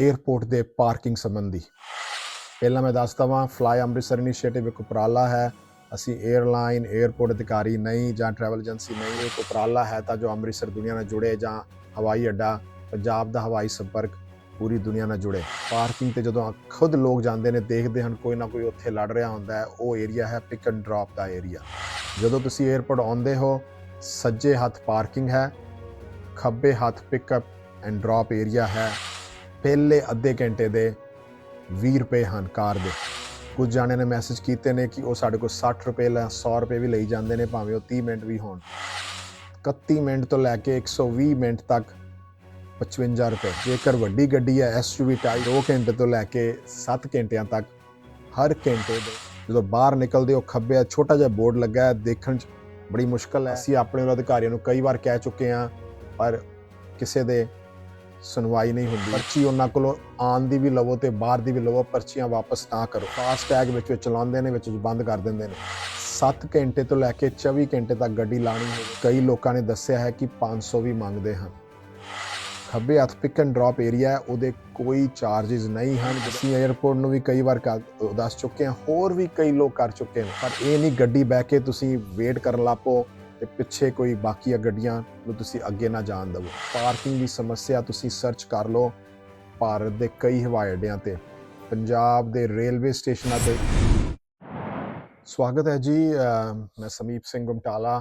Airport ਦੇ parking ਸੰਬੰਧੀ। ਪਹਿਲਾਂ ਮੈਂ ਦੱਸ ਵਾਂ ਫਲਾਈ ਅੰਮ੍ਰਿਤਸਰ ਇਨੀਸ਼ੀਏਟਿਵ ਇੱਕ ਉਪਰਾਲਾ ਹੈ। ਅਸੀਂ 에ਅਰਲਾਈਨ 에어ਪੋਰਟ ਅਧਿਕਾਰੀ ਨਹੀਂ ਜਾਂ ਟਰੈਵਲ ਏਜੰਸੀ ਨਹੀਂ ਇੱਕ ਉਪਰਾਲਾ ਹੈ ਤਾਂ ਜੋ ਅੰਮ੍ਰਿਤਸਰ ਦੁਨੀਆ ਨਾਲ ਜੁੜੇ ਜਾਂ ਹਵਾਈ ਅੱਡਾ, ਪੰਜਾਬ ਦਾ ਹਵਾਈ ਸੰਪਰਕ ਪੂਰੀ ਦੁਨੀਆ ਨਾਲ ਜੁੜੇ। ਪਾਰਕਿੰਗ ਤੇ ਜਦੋਂ ਖੁਦ ਲੋਕ ਜਾਂਦੇ ਨੇ, ਦੇਖਦੇ ਹਨ, ਕੋਈ ਨਾ ਕੋਈ ਉੱਥੇ ਲੜ ਰਿਹਾ ਹੁੰਦਾ ਹੈ, ਉਹ ਏਰੀਆ ਹੈ ਪਿਕ ਐਂਡ ਡ੍ਰੌਪ ਦਾ ਏਰੀਆ ਜਦੋਂ ਤੁਸੀਂ 에어ਪੋਰਟ ਆਉਂਦੇ ਹੋ, ਸੱਜੇ ਹੱਥ ਪਾਰਕਿੰਗ ਹੈ, ਖੱਬੇ ਹੱਥ ਪਿਕਅਪ ਐਂਡ ਡ੍ਰੌਪ ਏਰੀਆ ਹੈ। ਪਹਿਲੇ ਅੱਧੇ ਘੰਟੇ ਦੇ 20 ਰੁਪਏ ਹਨ ਕਾਰ ਦੇ। ਕੁਝ ਜਾਣੇ ਨੇ ਮੈਸੇਜ ਕੀਤੇ ਨੇ ਕਿ ਉਹ ਸਾਡੇ ਕੋਲ 60 ਰੁਪਏ ਲੈ 100 ਰੁਪਏ ਵੀ ਲਈ ਜਾਂਦੇ ਨੇ, ਭਾਵੇਂ ਉਹ 30 ਮਿੰਟ ਵੀ ਹੋਣ। 31 ਮਿੰਟ ਤੋਂ ਲੈ ਕੇ 120 ਮਿੰਟ ਤੱਕ 55 ਰੁਪਏ। ਜੇਕਰ ਵੱਡੀ ਗੱਡੀ ਹੈ ਐਸਯੂਵੀ ਟਾਈਪ 2 ਘੰਟੇ ਤੋਂ ਲੈ ਕੇ 7 ਘੰਟਿਆਂ ਤੱਕ ਹਰ ਘੰਟੇ ਦੇ ਜਦੋਂ ਬਾਹਰ ਨਿਕਲਦੇ ਹੋ ਖੱਬੇ ਛੋਟਾ ਜਿਹਾ ਬੋਰਡ ਲੱਗਾ ਹੈ, ਦੇਖਣ 'ਚ ਬੜੀ ਮੁਸ਼ਕਲ ਹੈ। ਅਸੀਂ ਆਪਣੇ ਉਹਨਾਂ ਅਧਿਕਾਰੀਆਂ ਨੂੰ ਕਈ ਵਾਰ ਕਹਿ ਚੁੱਕੇ ਹਾਂ, ਪਰ ਕਿਸੇ ਦੇ ਸੁਣਵਾਈ ਨਹੀਂ ਹੁੰਦੀ। ਪਰਚੀ ਉਹਨਾਂ ਕੋਲੋਂ ਆਨ ਦੀ ਵੀ ਲਵੋ ਤੇ ਬਾਹਰ ਦੀ ਵੀ ਲਵੋ, ਪਰਚੀਆਂ ਵਾਪਸ ਨਾ ਕਰੋ। ਫਾਸਟ ਟੈਗ ਵਿੱਚ ਵਿੱਚ ਚਲਾਉਂਦੇ ਨੇ, ਵਿੱਚ ਬੰਦ ਕਰ ਦਿੰਦੇ ਨੇ। 7 ਘੰਟੇ ਤੋਂ ਲੈ ਕੇ 24 ਘੰਟੇ ਤੱਕ ਗੱਡੀ ਲਾਣੀ ਕਈ ਲੋਕਾਂ ਨੇ ਦੱਸਿਆ ਹੈ ਕਿ 500 ਵੀ ਮੰਗਦੇ ਹਨ। ਖੱਬੇ ਹੱਥ ਪਿਕ ਐਂਡ ਡ੍ਰੌਪ ਏਰੀਆ ਹੈ, ਉਹਦੇ ਕੋਈ ਚਾਰजेस ਨਹੀਂ ਹਨ। ਅਸੀਂ 에어ਪੋਰਟ ਨੂੰ ਵੀ ਕਈ ਵਾਰ ਦੱਸ ਚੁੱਕੇ ਹਾਂ, ਹੋਰ ਵੀ ਕਈ ਲੋਕ ਕਰ ਚੁੱਕੇ ਨੇ। ਪਰ ਇਹ ਨਹੀਂ ਗੱਡੀ ਬੈ ਕੇ ਤੁਸੀਂ ਵੇਟ ਕਰਨ ਲਾਪੋ ਤੇ ਪਿੱਛੇ ਕੋਈ ਬਾਕੀਆਂ ਗੱਡੀਆਂ ਨੂੰ ਤੁਸੀਂ ਅੱਗੇ ਨਾ ਜਾਣ ਦਿਵੋ। ਪਾਰਕਿੰਗ ਦੀ ਸਮੱਸਿਆ ਤੁਸੀਂ ਸਰਚ ਕਰ ਲਓ ਭਾਰਤ ਦੇ ਕਈ ਹਵਾਈ ਅੱਡਿਆਂ ਤੇ। ਪੰਜਾਬ ਦੇ ਰੇਲਵੇ ਸਟੇਸ਼ਨਾਂ ਤੇ। ਸਵਾਗਤ ਹੈ ਜੀ ਮੈਂ ਸਮੀਪ ਸਿੰਘ ਗੁਮਟਾਲਾ।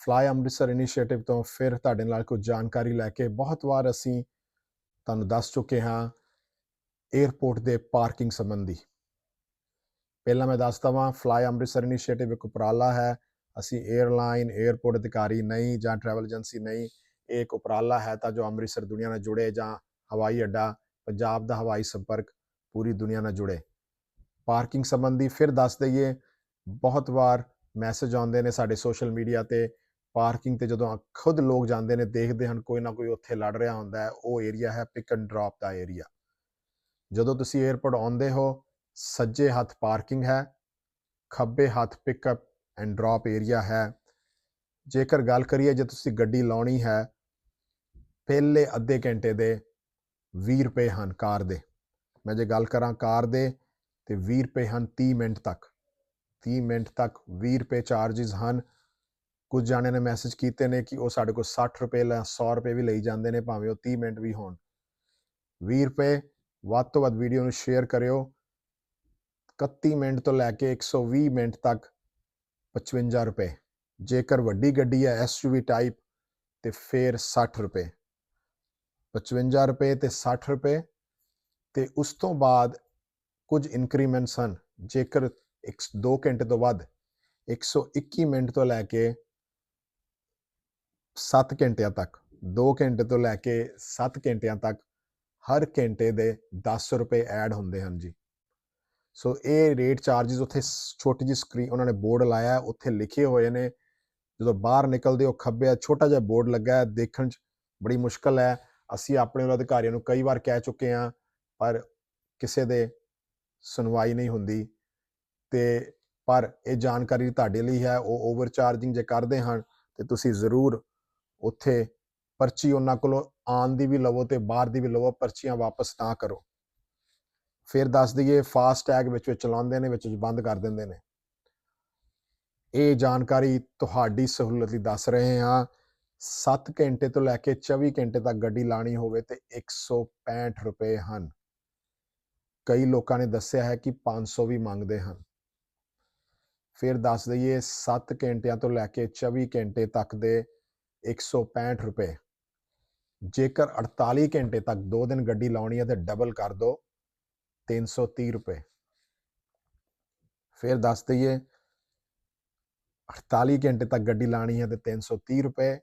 ਫਲਾਈ ਅੰਮ੍ਰਿਤਸਰ ਇਨੀਸ਼ੀਏਟਿਵ ਤੋਂ ਫਿਰ ਤੁਹਾਡੇ ਨਾਲ ਕੁਝ ਜਾਣਕਾਰੀ ਲੈ ਕੇ ਬਹੁਤ ਵਾਰ ਅਸੀਂ ਤੁਹਾਨੂੰ ਦੱਸ ਚੁੱਕੇ ਹਾਂ 에ਅਰਪੋਰਟ ਦੇ ਪਾਰਕਿੰਗ ਸੰਬੰਧੀ। ਪਹਿਲਾਂ ਮੈਂ ਦੱਸ ਵਾਂ ਫਲਾਈ ਅੰਮ੍ਰਿਤਸਰ ਇਨੀਸ਼ੀਏਟਿਵ ਇੱਕ ਉਪਰਾਲਾ ਹੈ। ਅਸੀਂ 에ਅਰਲਾਈਨ 에어ਪੋਰਟ ਅਧਿਕਾਰੀ ਨਹੀਂ ਜਾਂ ਟਰੈਵਲ ਏਜੰਸੀ ਨਹੀਂ, ਇਹ ਇੱਕ ਉਪਰਾਲਾ ਹੈ ਤਾਂ ਜੋ ਅੰਮ੍ਰਿਤਸਰ ਦੁਨੀਆ ਨਾਲ ਜੁੜੇ ਜਾਂ ਹਵਾਈ ਅੱਡਾ, ਪੰਜਾਬ ਦਾ ਹਵਾਈ ਸੰਪਰਕ ਪੂਰੀ ਦੁਨੀਆ ਨਾਲ ਜੁੜੇ। ਪਾਰਕਿੰਗ ਸੰਬੰਧੀ ਫਿਰ ਦੱਸ ਦਈਏ, ਬਹੁਤ ਵਾਰ ਮੈਸੇਜ ਆਉਂਦੇ ਨੇ ਸਾਡੇ ਸੋਸ਼ਲ ਮੀਡੀਆ ਤੇ ਪਾਰਕਿੰਗ ਤੇ ਜਦੋਂ ਖੁਦ ਲੋਕ ਜਾਂਦੇ ਨੇ, ਦੇਖਦੇ ਹਨ ਕੋਈ ਨਾ ਕੋਈ ਉੱਥੇ ਲੜ ਰਿਹਾ ਹੁੰਦਾ ਹੈ, ਉਹ ਏਰੀਆ ਹੈ ਪਿਕ ਐਂਡ ਡ੍ਰੌਪ ਦਾ ਏਰੀਆ ਜਦੋਂ ਤੁਸੀਂ 에어ਪੋਰਟ ਆਉਂਦੇ ਹੋ, ਸੱਜੇ ਹੱਥ ਪਾਰਕਿੰਗ ਹੈ, ਖੱਬੇ ਹੱਥ ਪਿਕਅਪ ਐਂਡ ਡ੍ਰੌਪ ਏਰੀਆ ਹੈ। ਜੇਕਰ ਗੱਲ ਕਰੀਏ ਜੇ ਤੁਸੀਂ ਗੱਡੀ ਲਾਉਣੀ ਹੈ, ਪਹਿਲੇ ਅੱਧੇ ਘੰਟੇ ਦੇ 20 ਰੁਪਏ ਹਨ ਕਾਰ ਦੇ। ਮੈਂ ਜੇ ਗੱਲ ਕਰਾਂ ਕਾਰ ਦੇ, ਤੇ 20 ਰੁਪਏ ਹਨ 30 ਮਿੰਟ ਤੱਕ। 30 ਮਿੰਟ ਤੱਕ 20 ਰੁਪਏ ਚਾਰजेस ਹਨ। ਕੁਝ ਜਾਣੇ ਨੇ ਮੈਸੇਜ ਕੀਤੇ ਨੇ ਕਿ ਉਹ ਸਾਡੇ ਕੋਲ 60 ਰੁਪਏ ਲੈ 100 ਰੁਪਏ ਵੀ ਲਈ ਜਾਂਦੇ ਨੇ, ਭਾਵੇਂ ਉਹ 30 ਮਿੰਟ ਵੀ ਹੋਣ। 20 ਰੁਪਏ, ਵੱਧ ਤੋਂ ਵੱਧ ਵੀਡੀਓ ਨੂੰ ਸ਼ੇਅਰ ਕਰਿਓ। 31 ਮਿੰਟ ਤੋਂ ਲੈ ਕੇ 120 ਮਿੰਟ ਤੱਕ 55 ਰੁਪਏ। ਜੇਕਰ ਵੱਡੀ ਗੱਡੀ ਹੈ ਐਸਯੂਵੀ ਟਾਈਪ ਤੇ ਫਿਰ 60 ਰੁਪਏ। 55 ਰੁਪਏ ਤੇ 60 ਰੁਪਏ, ਤੇ ਉਸ ਤੋਂ ਬਾਅਦ ਕੁਝ ਇਨਕਰੀਮੈਂਟਸ ਹਨ। ਜੇਕਰ 2 ਘੰਟੇ ਤੋਂ ਵੱਧ 121 ਮਿੰਟ ਤੋਂ ਲੈ ਕੇ 7 ਘੰਟਿਆਂ ਤੱਕ 2 ਘੰਟੇ ਤੋਂ ਲੈ ਕੇ 7 ਘੰਟਿਆਂ ਤੱਕ, ਹਰ ਘੰਟੇ ਦੇ 10 ਰੁਪਏ ਐਡ ਹੁੰਦੇ ਹਨ ਜੀ। ਸੋ ਇਹ ਰੇਟ ਚਾਰजेस ਉੱਥੇ ਛੋਟੀ ਜਿਹੀ ਸਕਰੀਨ ਉਹਨਾਂ ਨੇ ਬੋਰਡ ਲਾਇਆ, ਉੱਥੇ ਲਿਖੇ ਹੋਏ ਨੇ। ਜਦੋਂ ਬਾਹਰ ਨਿਕਲਦੇ ਹੋ ਖੱਬੇ ਛੋਟਾ ਜਿਹਾ ਬੋਰਡ ਲੱਗਾ ਹੈ ਦੇਖਣ 'ਚ ਬੜੀ ਮੁਸ਼ਕਲ ਹੈ। ਅਸੀਂ ਆਪਣੇ ਉਹਨਾਂ ਅਧਿਕਾਰੀਆਂ ਨੂੰ ਕਈ ਵਾਰ ਕਹਿ ਚੁੱਕੇ ਹਾਂ, ਪਰ ਕਿਸੇ ਦੇ ਸੁਣਵਾਈ ਨਹੀਂ ਹੁੰਦੀ। ਤੇ ਪਰ ਇਹ ਜਾਣਕਾਰੀ ਤੁਹਾਡੇ ਲਈ ਹੈ, ਉਹ ਓਵਰ ਚਾਰਜਿੰਗ ਜੇ ਕਰਦੇ ਹਨ, ਤੇ ਤੁਸੀਂ ਜ਼ਰੂਰ ਉੱਥੇ ਪਰਚੀ ਉਹਨਾਂ ਕੋਲੋਂ ਆਉਣ ਦੀ ਵੀ ਲਵੋ ਤੇ ਬਾਹਰ ਦੀ ਵੀ ਲਵੋ, ਪਰਚੀਆਂ ਵਾਪਸ ਨਾ ਕਰੋ। ਫਿਰ ਦੱਸ ਦਈਏ ਫਾਸਟ ਟੈਗ ਵਿੱਚ ਵਿੱਚ ਚਲਾਉਂਦੇ ਨੇ, ਵਿੱਚ ਬੰਦ ਕਰ ਦਿੰਦੇ ਨੇ। ਇਹ ਜਾਣਕਾਰੀ ਤੁਹਾਡੀ ਸਹੂਲਤ ਲਈ ਦੱਸ ਰਹੇ ਹਾਂ। 7 ਘੰਟੇ ਤੋਂ ਲੈ ਕੇ 24 ਘੰਟੇ ਤੱਕ ਗੱਡੀ ਲਾਣੀ ਹੋਵੇ ਤੇ 165 ਰੁਪਏ ਹਨ। ਕਈ ਲੋਕਾਂ ਨੇ ਦੱਸਿਆ ਹੈ ਕਿ 500 ਵੀ ਮੰਗਦੇ ਹਨ। ਫਿਰ ਦੱਸ ਦਈਏ 7 ਘੰਟਿਆਂ ਤੋਂ ਲੈ ਕੇ 24 ਘੰਟੇ ਤੱਕ ਦੇ 165 ਰੁਪਏ। ਜੇਕਰ 48 ਘੰਟੇ ਤੱਕ 2 ਦਿਨ ਗੱਡੀ ਲਾਉਣੀ ਹੈ ਤੇ ਡਬਲ ਕਰ ਦਿਓ 330 ਰੁਪਏ। ਫਿਰ ਦੱਸ ਦਈਏ 48 ਘੰਟੇ ਤੱਕ ਗੱਡੀ ਲਾਣੀ ਹੈ ਤੇ 330 ਰੁਪਏ।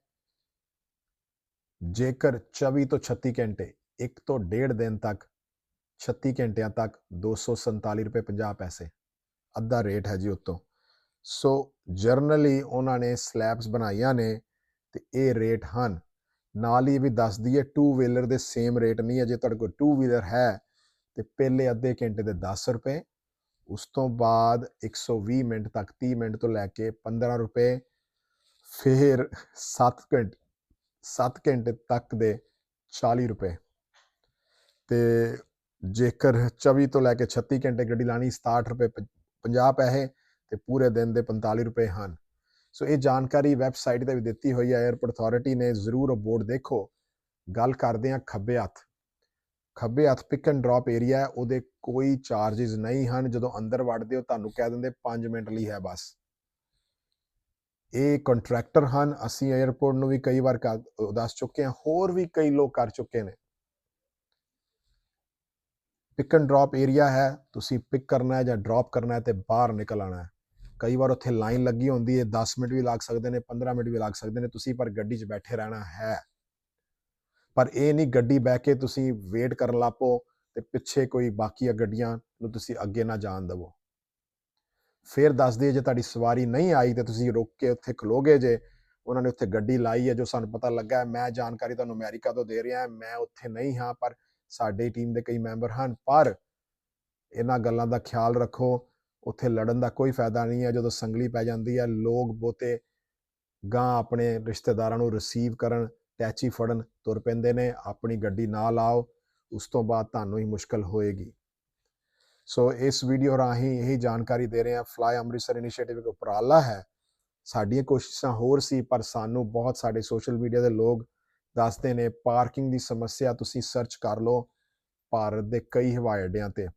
ਜੇਕਰ 24 ਤੋਂ 36 ਘੰਟੇ, ਇੱਕ ਤੋਂ ਡੇਢ ਦਿਨ ਤੱਕ 36 ਘੰਟਿਆਂ ਤੱਕ 247 ਰੁਪਏ 50 ਪੈਸੇ। ਅੱਧਾ ਰੇਟ ਹੈ ਜੀ ਉਤੋਂ। ਸੋ ਜਰਨਲੀ ਉਹਨਾਂ ਨੇ ਸਲੈਬਸ ਬਣਾਈਆਂ ਨੇ ਤੇ ਇਹ ਰੇਟ ਹਨ। ਨਾਲ ਹੀ ਇਹ ਵੀ ਦੱਸ ਦਈਏ 2 ਵੀਲਰ ਦੇ ਸੇਮ ਰੇਟ ਨਹੀਂ ਹੈ। ਜੇ ਤੁਹਾਡੇ ਕੋਲ 2 ਵੀਲਰ ਹੈ ਤੇ ਪਹਿਲੇ ਅੱਧੇ ਘੰਟੇ ਦੇ 10 ਰੁਪਏ, ਉਸ ਤੋਂ ਬਾਅਦ 120 ਮਿੰਟ ਤੱਕ 30 ਮਿੰਟ ਤੋਂ ਲੈ ਕੇ 15 ਰੁਪਏ, ਫਿਰ 7 ਘੰਟੇ 7 ਘੰਟੇ ਤੱਕ ਦੇ 40 ਰੁਪਏ। ਤੇ ਜੇਕਰ 24 ਤੋਂ ਲੈ ਕੇ 36 ਘੰਟੇ ਗੱਡੀ ਲਾਣੀ 67 ਰੁਪਏ ਪ- 50 ਪੈਸੇ ਤੇ ਪੂਰੇ ਦਿਨ ਦੇ 45 ਰੁਪਏ ਹਨ। ਸੋ ਇਹ ਜਾਣਕਾਰੀ ਵੈਬਸਾਈਟ ਤੇ ਵੀ ਦਿੱਤੀ ਹੋਈ ਹੈ 에어ਪੋਰਟ ਅਥਾਰਟੀ ਨੇ ਜ਼ਰੂਰ ਉਹ ਬੋਰਡ ਦੇਖੋ। ਗੱਲ ਕਰਦੇ ਹਾਂ ਖੱਬੇ ਹੱਥ। ਖੱਬੇ ਹੱਥ ਪਿਕ ਐਂਡ ਡ੍ਰੌਪ ਏਰੀਆ ਹੈ, ਉਹਦੇ ਕੋਈ ਚਾਰजेस ਨਹੀਂ ਹਨ, ਜਦੋਂ ਅੰਦਰ ਵੜਦੇ ਹੋ ਤੁਹਾਨੂੰ ਕਹਿ ਦਿੰਦੇ 5 ਮਿੰਟ ਲਈ ਹੈ ਬਸ। ਇਹ ਕੰਟਰੈਕਟਰ ਹਨ, ਅਸੀਂ 에어ਪੋਰਟ ਨੂੰ ਵੀ ਕਈ ਵਾਰ ਦੱਸ ਚੁੱਕੇ ਹਾਂ, ਹੋਰ ਵੀ ਕਈ ਲੋਕ ਕਰ ਚੁੱਕੇ ਨੇ। ਪਿਕ ਐਂਡ ਡ੍ਰੌਪ ਏਰੀਆ ਹੈ, ਤੁਸੀਂ ਪਿਕ ਕਰਨਾ ਹੈ ਜਾਂ ਡ੍ਰੌਪ ਕਰਨਾ ਹੈ ਤੇ ਬਾਹਰ ਨਿਕਲ ਆਣਾ ਹੈ। ਕਈ ਵਾਰ ਉੱਥੇ ਲਾਈਨ ਲੱਗੀ ਹੁੰਦੀ ਹੈ 10 ਮਿੰਟ ਵੀ ਲੱਗ ਸਕਦੇ ਨੇ 15 ਮਿੰਟ ਵੀ ਲੱਗ ਸਕਦੇ ਨੇ, ਤੁਸੀਂ ਪਰ ਗੱਡੀ 'ਚ ਬੈਠੇ ਰਹਿਣਾ ਹੈ। ਪਰ ਇਹ ਨਹੀਂ ਗੱਡੀ ਬਹਿ ਕੇ ਤੁਸੀਂ ਵੇਟ ਕਰਨ ਲੱਪੋ ਤੇ ਪਿੱਛੇ ਕੋਈ ਬਾਕੀਆਂ ਗੱਡੀਆਂ ਨੂੰ ਤੁਸੀਂ ਅੱਗੇ ਨਾ ਜਾਣ ਦੇਵੋ। ਫਿਰ ਦੱਸ ਦਈਏ ਜੇ ਤੁਹਾਡੀ ਸਵਾਰੀ ਨਹੀਂ ਆਈ ਤੇ ਤੁਸੀਂ ਰੁਕ ਕੇ ਉੱਥੇ ਖਲੋਗੇ ਜੇ, ਉਹਨਾਂ ਨੇ ਉੱਥੇ ਗੱਡੀ ਲਾਈ ਹੈ ਜੋ ਸਾਨੂੰ ਪਤਾ ਲੱਗਾ ਹੈ, ਮੈਂ ਜਾਣਕਾਰੀ ਤੁਹਾਨੂੰ ਅਮਰੀਕਾ ਤੋਂ ਦੇ ਰਿਹਾ ਮੈਂ ਉੱਥੇ ਨਹੀਂ ਹਾਂ, ਪਰ ਸਾਡੀ ਟੀਮ ਦੇ ਕਈ ਮੈਂਬਰ ਹਨ, ਪਰ ਇਹਨਾਂ ਗੱਲਾਂ ਦਾ ਖਿਆਲ ਰੱਖੋ, ਉੱਥੇ ਲੜਨ ਦਾ ਕੋਈ ਫਾਇਦਾ ਨਹੀਂ ਹੈ, ਜਦੋਂ ਸੰਗਲੀ ਪੈ ਜਾਂਦੀ ਹੈ, ਲੋਕ ਬਹੁਤੇ ਗਾਂ ਆਪਣੇ ਰਿਸ਼ਤੇਦਾਰਾਂ ਨੂੰ ਰਿਸੀਵ ਕਰਨ ਟੈਚੀ ਫੜਨ, ਤੁਰ ਪੈਂਦੇ ਨੇ, ਆਪਣੀ ਗੱਡੀ ਨਾ ਲਾਓ ਉਸ ਤੋਂ ਬਾਅਦ ਤੁਹਾਨੂੰ ਹੀ ਮੁਸ਼ਕਲ ਹੋਏਗੀ। ਸੋ ਇਸ ਵੀਡੀਓ ਰਾਹੀਂ ਇਹੀ ਜਾਣਕਾਰੀ ਦੇ ਰਹੇ ਹਾਂ ਫਲਾਈ ਅੰਮ੍ਰਿਤਸਰ ਇਨੀਸ਼ੀਏਟਿਵ ਇੱਕ ਉਪਰਾਲਾ ਹੈ। ਸਾਡੀਆਂ ਕੋਸ਼ਿਸ਼ਾਂ ਹੋਰ ਸੀ, ਪਰ ਸਾਨੂੰ ਬਹੁਤ ਸਾਡੇ ਸੋਸ਼ਲ ਮੀਡੀਆ ਦੇ ਲੋਕ ਦੱਸਦੇ ਨੇ ਪਾਰਕਿੰਗ ਦੀ ਸਮੱਸਿਆ ਤੁਸੀਂ ਸਰਚ ਕਰ ਲਓ, ਭਾਰਤ ਦੇ ਕਈ ਹਵਾਈ ਅੱਡਿਆਂ ਤੇ।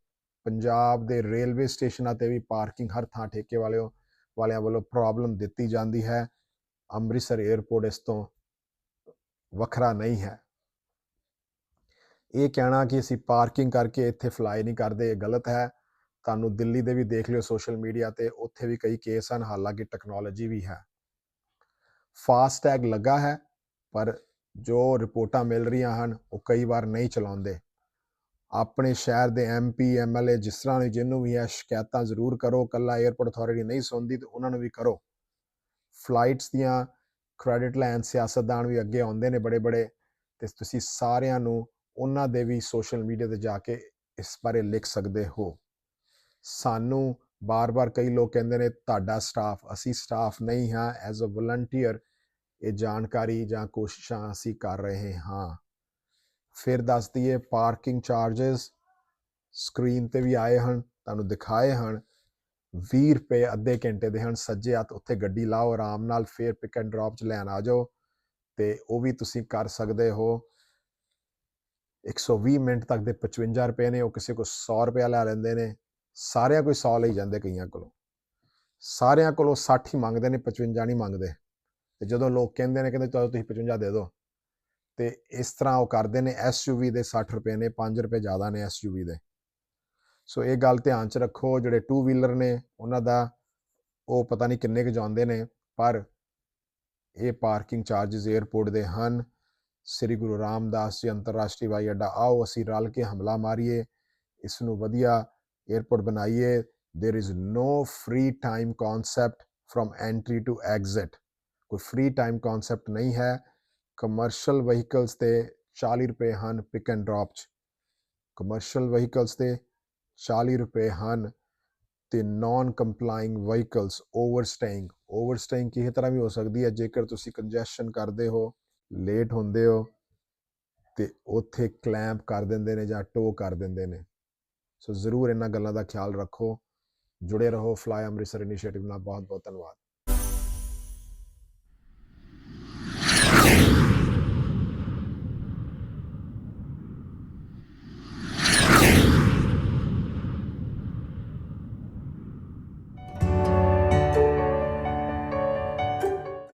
ਪੰਜਾਬ ਦੇ ਰੇਲਵੇ ਸਟੇਸ਼ਨਾਂ ਤੇ ਵੀ ਪਾਰਕਿੰਗ ਹਰ ਥਾਂ ਠੇਕੇ ਵਾਲਿਓ, ਵਾਲਿਆਂ ਵੱਲੋਂ ਪ੍ਰੋਬਲਮ ਦਿੱਤੀ ਜਾਂਦੀ ਹੈ। ਅੰਮ੍ਰਿਤਸਰ 에ਅਰਪੋਰਟ ਇਸ ਤੋਂ ਵੱਖਰਾ ਨਹੀਂ ਹੈ। ਇਹ ਕਹਿਣਾ ਕਿ ਅਸੀਂ ਪਾਰਕਿੰਗ ਕਰਕੇ ਇੱਥੇ ਫਲਾਈ ਨਹੀਂ ਕਰਦੇ, ਇਹ ਗਲਤ ਹੈ। ਤੁਹਾਨੂੰ ਦਿੱਲੀ ਦੇ ਵੀ ਦੇਖ ਲਿਓ ਸੋਸ਼ਲ ਮੀਡੀਆ ਤੇ, ਉੱਥੇ ਵੀ ਕਈ ਕੇਸ ਹਨ, ਹਾਲਾਂਕਿ ਟੈਕਨੋਲੋਜੀ ਵੀ ਹੈ। ਫਾਸਟ ਟੈਗ ਲੱਗਾ ਹੈ, ਪਰ ਜੋ ਰਿਪੋਰਟਾਂ ਮਿਲ ਰਹੀਆਂ ਹਨ, ਉਹ ਕਈ ਵਾਰ ਨਹੀਂ ਚਲਾਉਂਦੇ। ਆਪਣੇ ਸ਼ਹਿਰ ਦੇ ਐਮਪੀ ਐਮਐਲਏ ਜਿਸ ਤਰ੍ਹਾਂ ਵੀ ਜਿਹਨੂੰ ਵੀ ਹੈ, ਸ਼ਿਕਾਇਤਾਂ ਜ਼ਰੂਰ ਕਰੋ। ਕੱਲਾ 에ਅਰਪੋਰਟ ਅਥਾਰਟੀ ਨਹੀਂ ਸੁਣਦੀ, ਤੇ ਉਹਨਾਂ ਨੂੰ ਵੀ ਕਰੋ। ਫਲਾਈਟਸ ਦੀਆਂ ਕ੍ਰੈਡਿਟ ਲੈਣ ਸਿਆਸਤਦਾਨ ਵੀ ਅੱਗੇ ਆਉਂਦੇ ਨੇ ਬੜੇ ਬੜੇ, ਤੇ ਤੁਸੀਂ ਸਾਰਿਆਂ ਨੂੰ ਉਹਨਾਂ ਦੇ ਵੀ ਸੋਸ਼ਲ ਮੀਡੀਆ ਤੇ ਜਾ ਕੇ ਇਸ ਬਾਰੇ ਲਿਖ ਸਕਦੇ ਹੋ। ਸਾਨੂੰ ਬਾਰ-ਬਾਰ ਕਈ ਲੋਕ ਕਹਿੰਦੇ ਨੇ, ਤੁਹਾਡਾ ਸਟਾਫ ਅਸੀਂ ਸਟਾਫ ਨਹੀਂ ਹਾਂ ਐਜ਼ ਅ ਵਲੰਟੀਅਰ ਇਹ ਜਾਣਕਾਰੀ ਜਾਂ ਕੋਸ਼ਿਸ਼ਾਂ ਅਸੀਂ ਕਰ ਰਹੇ ਹਾਂ। ਫਿਰ ਦੱਸ ਦਈਏ ਪਾਰਕਿੰਗ ਚਾਰजेस ਸਕਰੀਨ ਤੇ ਵੀ ਆਏ ਹਨ, ਤੁਹਾਨੂੰ ਦਿਖਾਏ ਹਨ 20 ਰੁਪਏ ਅੱਧੇ ਘੰਟੇ ਦੇ ਹਨ, ਸੱਜੇ ਹੱਥ ਉੱਥੇ ਗੱਡੀ ਲਾਓ, ਆਰਾਮ ਨਾਲ ਫੇਰ ਪਿਕ ਐਂਡ ਡ੍ਰੌਪ ਚ ਲੈਣ ਆ ਜਾਓ, ਤੇ ਉਹ ਵੀ ਤੁਸੀਂ ਕਰ ਸਕਦੇ ਹੋ। 120 ਮਿੰਟ ਤੱਕ ਦੇ 55 ਰੁਪਏ ਨੇ, ਉਹ ਕਿਸੇ ਕੋ 100 ਰੁਪਏ ਲੈ ਲੈਂਦੇ ਨੇ, ਸਾਰਿਆਂ ਕੋਈ 100 ਲਈ ਜਾਂਦੇ ਕਈਆਂ ਕੋਲੋਂ। ਸਾਰਿਆਂ ਕੋਲੋਂ 60 ਹੀ ਮੰਗਦੇ ਨੇ 55 ਨਹੀਂ ਮੰਗਦੇ। ਤੇ ਜਦੋਂ ਲੋਕ ਕਹਿੰਦੇ ਨੇ, ਕਹਿੰਦੇ ਚਲੋ ਤੁਸੀਂ 55 ਦੇ ਦਿਓ। ਤੇ ਇਸ ਤਰ੍ਹਾਂ ਉਹ ਕਰਦੇ ਨੇ ਐਸਯੂਵੀ ਦੇ 60 ਰੁਪਏ ਨੇ 5 ਰੁਪਏ ਜ਼ਿਆਦਾ ਨੇ ਐਸਯੂਵੀ ਦੇ। ਸੋ ਇਹ ਗੱਲ ਧਿਆਨ 'ਚ ਰੱਖੋ, ਜਿਹੜੇ ਟੂ ਵੀਲਰ ਨੇ, ਉਹਨਾਂ ਦਾ ਉਹ ਪਤਾ ਨਹੀਂ ਕਿੰਨੇ ਕੁ ਜਾਂਦੇ ਨੇ, ਪਰ ਇਹ ਪਾਰਕਿੰਗ ਚਾਰजेस 에어ਪੋਰਟ ਦੇ ਹਨ। ਸ੍ਰੀ ਗੁਰੂ ਰਾਮਦਾਸ ਜੀ ਅੰਤਰਰਾਸ਼ਟਰੀ ਹਵਾਈ ਅੱਡਾ, ਆਓ ਅਸੀਂ ਰਲ ਕੇ ਹਮਲਾ ਮਾਰੀਏ ਇਸ ਨੂੰ ਵਧੀਆ 에어ਪੋਰਟ ਬਣਾਈਏ। There is no free time concept from entry to exit ਕੋਈ free ਟਾਈਮ concept ਨਹੀਂ ਹੈ। ਕਮਰਸ਼ੀਅਲ ਵਹੀਕਲਸ ਤੇ 40 ਰੁਪਏ ਹਨ ਪਿਕ ਐਂਡ ਡ੍ਰੌਪ ਚ। ਕਮਰਸ਼ੀਅਲ ਵਹੀਕਲਸ ਤੇ 40 ਰੁਪਏ ਹਨ ਤੇ ਨਾਨ ਕੰਪਲਾਈਂਗ ਵਹੀਕਲਸ ਓਵਰਸਟੇਇੰਗ ਓਵਰਸਟੇਇੰਗ ਕਿਸੇ ਤਰ੍ਹਾਂ ਵੀ ਹੋ ਸਕਦੀ ਹੈ, ਜੇਕਰ ਤੁਸੀਂ ਕੰਜੈਸ਼ਨ ਕਰਦੇ ਹੋ ਲੇਟ ਹੁੰਦੇ ਹੋ ਤੇ ਉੱਥੇ ਕਲੈਂਪ ਕਰ ਦਿੰਦੇ ਨੇ ਜਾਂ ਟੋ ਕਰ ਦਿੰਦੇ ਨੇ। ਸੋ ਜ਼ਰੂਰ ਇਹਨਾਂ ਗੱਲਾਂ ਦਾ ਖਿਆਲ ਰੱਖੋ। ਜੁੜੇ ਰਹੋ ਫਲਾਈ ਅੰਮ੍ਰਿਤਸਰ ਇਨੀਸ਼ੀਏਟਿਵ ਨਾਲ ਬਹੁਤ ਬਹੁਤ ਧੰਨਵਾਦ।